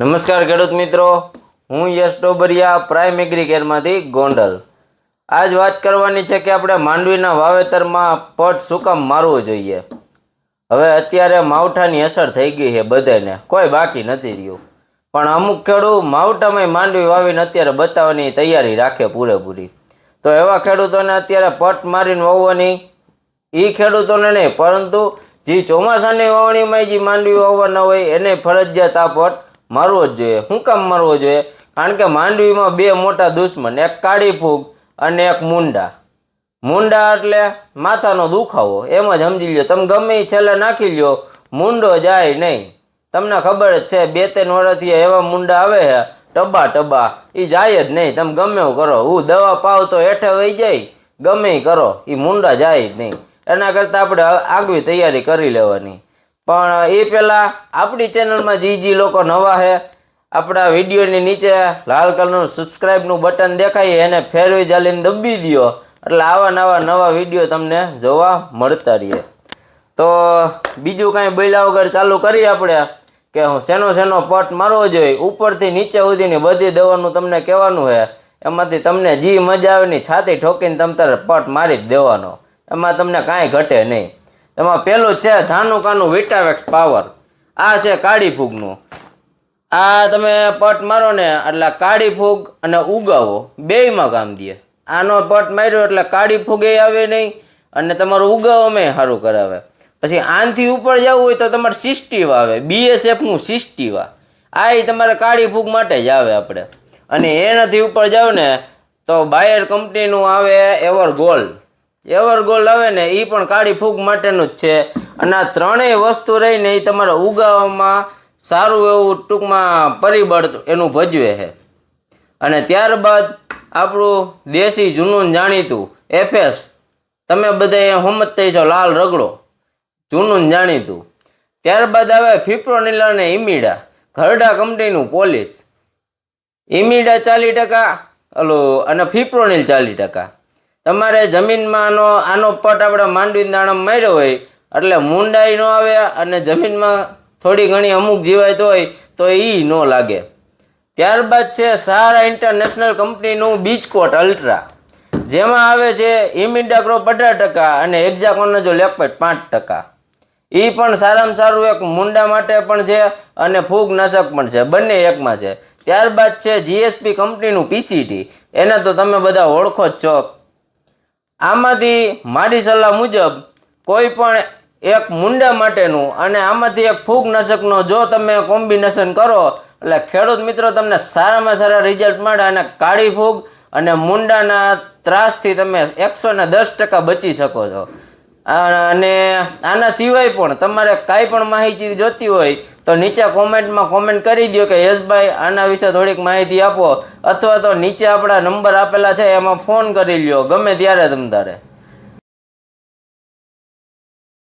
નમસ્કાર ખેડૂત મિત્રો. હું યશ ડોબરિયા પ્રાઇમ એગ્રીકેરમાંથી ગોંડલ. આજ વાત કરવાની છે કે આપણે માંડવીના વાવેતરમાં પટ શું કામ મારવું જોઈએ? હવે અત્યારે માવઠાની અસર થઈ ગઈ છે બધાને. કોઈ બાકી નથી રહ્યું. પણ અમુક ખેડૂત માવઠામાં માંડવી વાવીને અત્યારે બતાવવાની તૈયારી રાખે પૂરેપૂરી. તો એવા ખેડૂતોને અત્યારે પટ મારીને વાવવાની એ ખેડૂતોને નહીં, પરંતુ જે ચોમાસાની વાવણીમાં જે માંડવી વાવવાના હોય, એને ફરજિયાત આ પટ મારવો જ જોઈએ. શું કામ મારવો જોઈએ? કારણ કે માંડવીમાં બે મોટા દુશ્મન, એક કાળી ફૂગ અને એક મુંડા. મુંડા એટલે માથાનો દુખાવો. એમ જ સમજી લ્યો. તમે ગમે એ છેલ્લે નાખી લ્યો, મુંડો જાય નહીં. તમને ખબર જ છે, બે ત્રણ વર્ષથી એવા મુંડા આવે છે, ટબા ટબા. એ જાય જ નહીં. તમે ગમે એવું કરો. હું દવા પાવ તો હેઠે વહી જાય. ગમે કરો. એ મુંડા જાય જ નહીં. એના કરતાં આપણે આગવી તૈયારી કરી લેવાની. પણ એ પહેલાં આપણી ચેનલમાં જે જે લોકો નવા છે. આપણા વિડીયોની નીચે લાલ કલરનું સબસ્ક્રાઈબનું બટન દેખાય એને ફેરવી ચાલીને દબી દો એટલે આવા નવા નવા વીડિયો તમને જોવા મળતા રહીએ. તો બીજું કાંઈ બોલ્યા વગર ચાલુ કરીએ આપણે, કે હું શેનો શેનો પટ મારવો જોઈએ. ઉપરથી નીચે સુધીની બધી દવાનું તમને કહેવાનું છે. એમાંથી તમને જે મજા આવે ને છાતી ઠોકીને તમ તારે પટ મારી જ દેવાનો. એમાં તમને કાંઈ ઘટે નહીં. એમાં પહેલું છે ધાનુકાનું વિટાવેક્સ પાવર આ છે કાળી ફૂગનું. આ તમે પટ મારો ને એટલે કાળી ફૂગ અને ઉગાવો. બેયમાં કામ દે. આનો પટ માર્યો એટલે કાળી ફૂગે આવે નહીં અને તમારું ઉગાવામાં સારું કરાવે. પછી આનથી ઉપર જવું હોય તો તમારે સિસ્ટીવા આવે. બીએસએફનું સિસ્ટીવા આ. એ તમારે કાળી ફૂગ માટે જ આવે આપણે. અને એનાથી ઉપર જાવ ને તો બાયર કંપનીનું આવે એવર ગોલ્ડ એવર ગોલ્ડ આવે ને એ પણ કાળી ફૂગ માટેનું જ છે. અને આ ત્રણેય વસ્તુ રહીને એ તમારા ઉગાવવામાં સારું એવું ટૂંકમાં પરિબળ એનું ભજવે છે. અને ત્યારબાદ આપણું દેશી જૂનું જાણીતું એફએસ તમે બધા સમજતા છો લાલ રગડો. જૂનું જાણીતું. ત્યારબાદ આવે ફિપ્રોનિલ અને ઇમીડા ઘરડા કંપનીનું પોલીસ. ઇમીડા ચાલીસ ટકા, ઓલો, અને ફિપ્રોનિલ ચાલીસ ટકા. તમારે જમીનમાં આનો પટ આપણે માંડવી દાણામાં માર્યો હોય, એટલે મુંડાઈ ન આવે અને જમીનમાં થોડી ઘણી અમુક જીવાત હોય, તો એ ન લાગે. ત્યારબાદ છે સારા ઇન્ટરનેશનલ કંપનીનું બીચકોટ અલ્ટ્રા. જેમાં આવે છે ઇમિડાક્રોપ અઢાર ટકા અને એક્ઝાકોનજો લેપેટ પાંચ ટકા. એ પણ સારામાં સારું એક મુંડા માટે પણ છે અને ફૂગનાશક પણ છે, બંને એકમાં છે. ત્યારબાદ છે જીએસપી કંપનીનું પીસીટી એને તો તમે બધા ઓળખો જ છો. આમાંથી મારી સલાહ મુજબ કોઈ પણ એક મુંડા માટેનું અને આમાંથી એક ફૂગનાશકનો જો તમે કોમ્બિનેશન કરો, એટલે ખેડૂત મિત્રો તમને સારામાં સારા રિઝલ્ટ મળે અને કાળી ફૂગ અને મુંડાના ત્રાસથી તમે એકસો ને દસ ટકા બચી શકો છો. અને આના સિવાય પણ તમારે કાંઈ પણ માહિતી જોતી હોય તો નીચે કોમેન્ટમાં કોમેન્ટ કરી દો કે, યશભાઈ, આના વિશે થોડીક માહિતી આપો. અથવા તો નીચે આપણા નંબર આપેલા છે, એમાં ફોન કરી લ્યો, ગમે ત્યારે તમ તારે